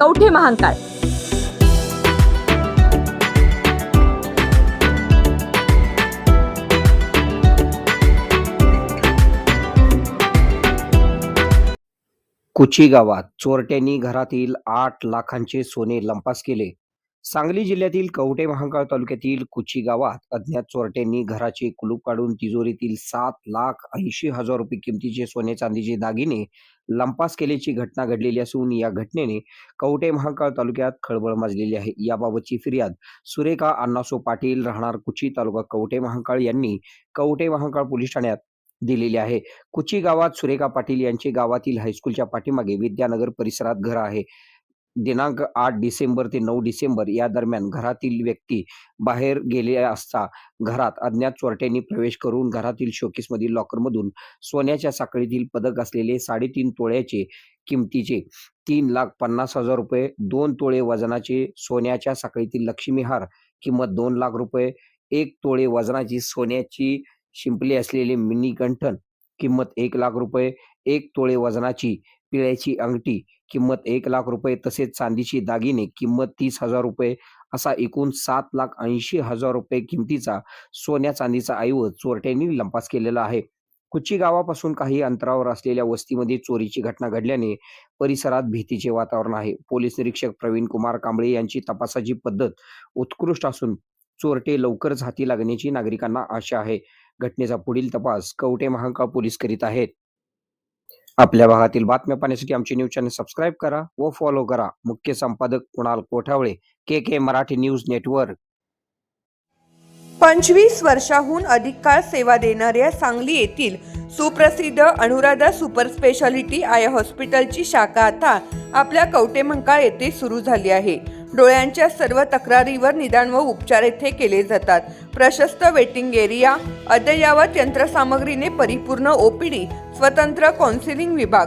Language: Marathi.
कवठे महांकाळ कुची गावात चोरट्यांनी घरातील आठ लाखांचे सोने लंपास केले. सांगली जिल्ह्यातील कवठे महांकाळ तालुक्यातील कुची गावात अज्ञात चोरट्यांनी घराचे कुलूप काढून तिजोरीतील सात लाख ऐंशी हजार रुपये किमतीचे सोने चांदीचे दागिने लंपास केल्याची घटना घडलेली असून या घटनेने कवठे महांकाळ तालुक्यात खळबळ माजलेली आहे. याबाबतची फिर्याद सुरेखा अण्णासो पाटील राहणार कुची तालुका कवठे महांकाळ यांनी कवठे महांकाळ पोलीस ठाण्यात दिलेली आहे. कुची गावात सुरेखा पाटील यांचे गावातील हायस्कूलच्या पाठीमागे विद्यानगर परिसरात घर आहे. दिनांक आठ डिसेंबर ते नऊ डिसेंबर या दरम्यान घरातील व्यक्ती बाहेर गेले असता घरात अज्ञात चोरट्यांनी प्रवेश करून घरातील शोकेसमधील लॉकरमधून सोन्याच्या साखळीतील पदक असलेले साडेतीन तोळ्याचे किमतीचे तीन लाख पन्नास हजार रुपये दोन तोळे वजनाचे सोन्याच्या साखळीतील लक्ष्मीहार किंमत दोन लाख रुपये एक तोळे वजनाची सोन्याची शिंपले असलेले मिनी गंठन किंमत एक लाख रुपये एक तोळे वजनाची पिळ्याची अंगठी किंमत एक लाख रुपये तसेच चांदीची दागिने किंमत तीस हजार रुपये असा एकूण सात लाख ऐंशी हजार रुपये किमतीचा सोन्या चांदीचा ऐवज चोरट्यांनी लंपास केलेला आहे. कुची गावापासून काही अंतरावर असलेल्या वस्तीमध्ये चोरीची घटना घडल्याने परिसरात भीतीचे वातावरण आहे. पोलीस निरीक्षक प्रवीण कुमार कांबळे यांची तपासाची पद्धत उत्कृष्ट असून चोरटे लवकरच हाती लागण्याची नागरिकांना आशा आहे. घटनेचा पुढील तपास कवटे महांकाळ पोलीस करीत आहेत? आपल्या भागातील बातम्या पाहण्यासाठी आमचे न्यूज चॅनल सबस्क्राईब करा व फॉलो करा. मुख्य संपादक Kunal Kothawale K K Marathi news network. पंचवीस वर्षाहून अधिक काळ सेवा देणाऱ्या सांगली येथील सुप्रसिद्ध अनुराधा सुपर स्पेशालिटी आय हॉस्पिटलची शाखा आता आपल्या कवटेमंकाळ येथे सुरू झाली आहे. डोळ्यांच्या सर्व तक्रारीवर निदान व उपचार येथे केले जातात. प्रशस्त वेटिंग एरिया अद्ययावत यंत्रसामग्रीने परिपूर्ण ओपीडी स्वतंत्र काउन्सिलिंग विभाग